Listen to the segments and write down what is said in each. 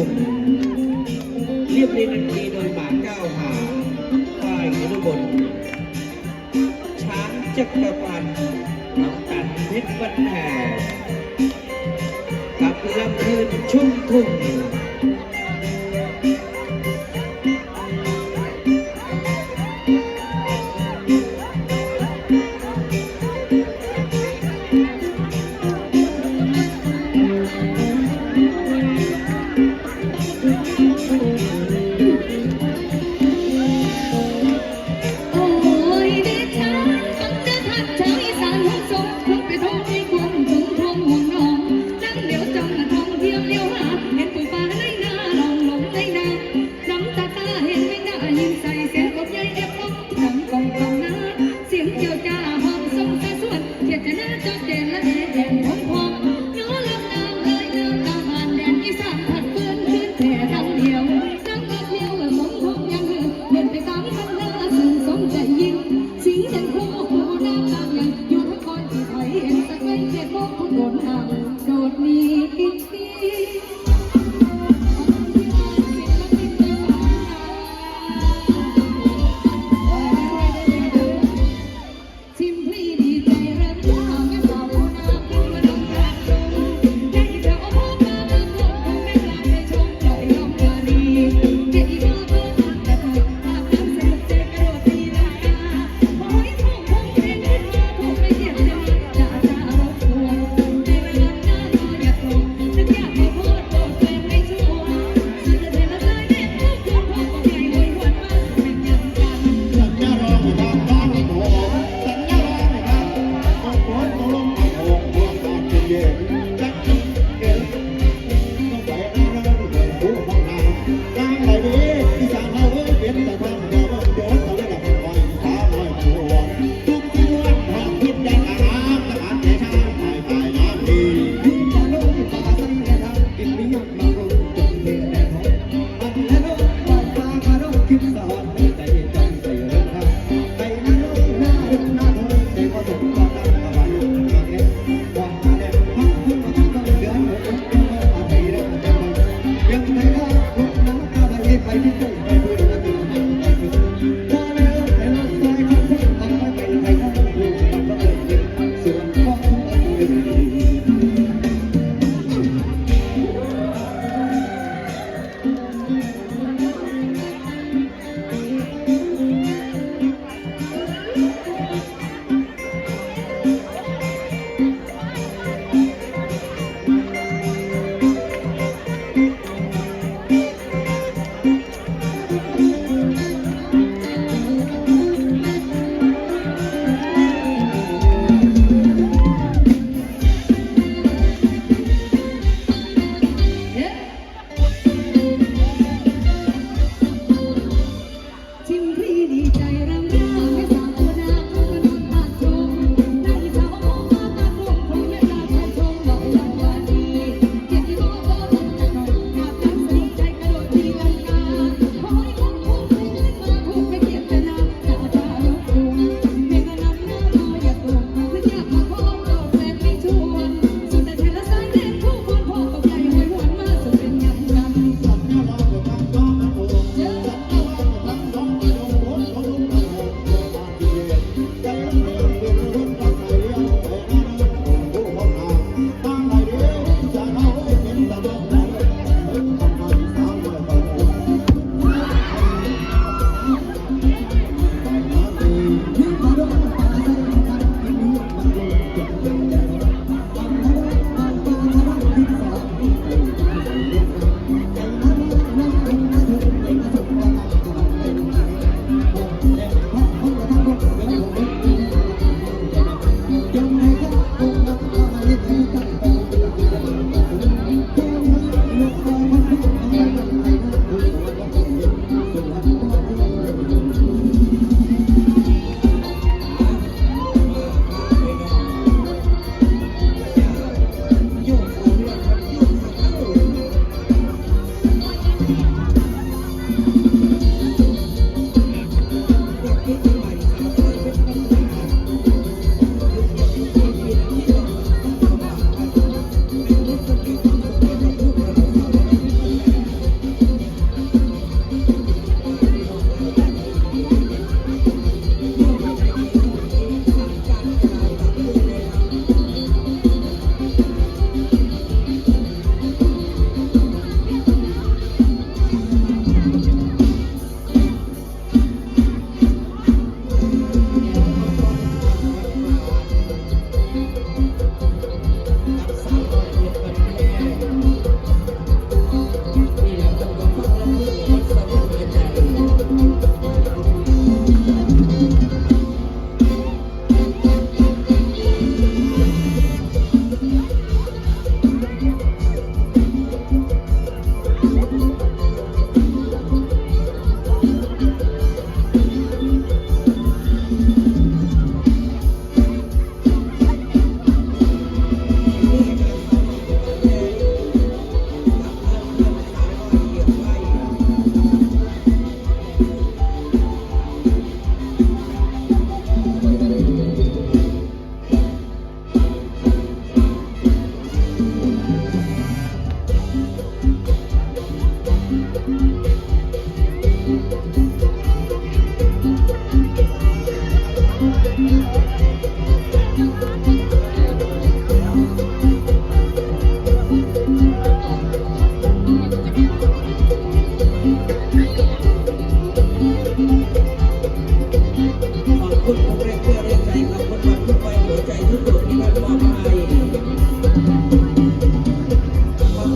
พี่น้องเรียบเรียงันตรีโดยป่าเก้าหาฝ่ายนุบนช้างจักรพันน้ำตันเพชรบันแห่กับลำเพลินชุ่มทุ่ง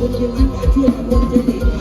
วนเวียนยิ้มชวนวนเวียนอีก